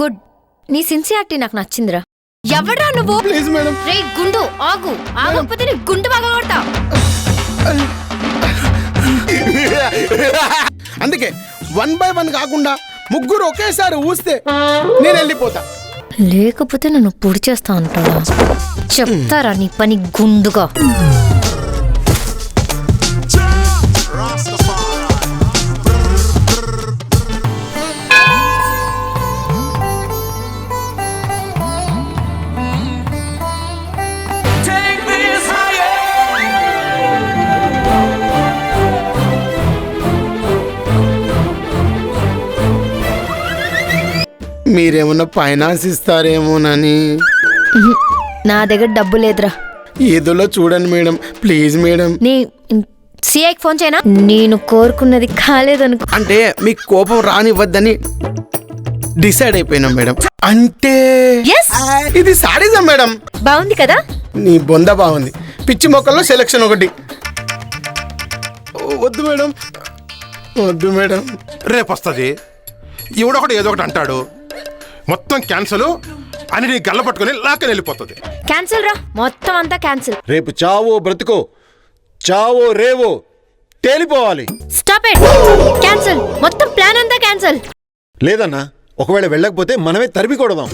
Good. నీ sincerity నాకు నచ్చిందిరా. ఎవడ్రా నువ్వు? Please madam. రే గుండు ఆగు. ఆగకపోతే నీ గుండు బాగా కొడతా అందుకే వన్ బై వన్ కాకుండా ముగ్గురు ఒకేసారి ఊస్తే నేను వెళ్ళిపోతా. లేకపోతే నన్ను పొడి చేస్తా అంటాడా? చెప్తారా నీ పని గుండుగా? మీరేమన్నా ఫైనాన్స్ ఇస్తారేమోనని. నా దగ్గర డబ్బు లేదురా. ఏదోలో చూడండి మేడం ప్లీజ్ మేడం. నీ సిఐకి ఫోన్ చేయనా? నేను కోరుకున్నది కాలేదనుకో. అంటే మీకు కోపం రానివ్వద్దని డిసైడ్ అయిపోయినాం మేడం. అంటే Yes. ఇది సాడిజం మేడం. బాగుంది కదా? నీ బొంద బాగుంది. పిచ్చి మొక్కల్లో సెలక్షన్ ఒకటి. వద్దు మేడం. వద్దు మేడం. రేపు వస్తుంది ఈవిడొకటి ఏదో ఒకటి అంటాడు. మొత్తం క్యాన్సల్ అని నీ గల్ల పట్టుకొని లాక్కని వెళ్ళిపోతుంది. క్యాన్సిల్ రా. మొత్తం అంతా క్యాన్సిల్. రేపు చావో బ్రతుకో చావో రేవో తేలిపోవాలి. Stop it. క్యాన్సిల్. మొత్తం ప్లాన్ అంతా క్యాన్సిల్. లేదన్నా ఒకవేళ వెళ్ళకపోతే మనమే తరిమి కొడదాం.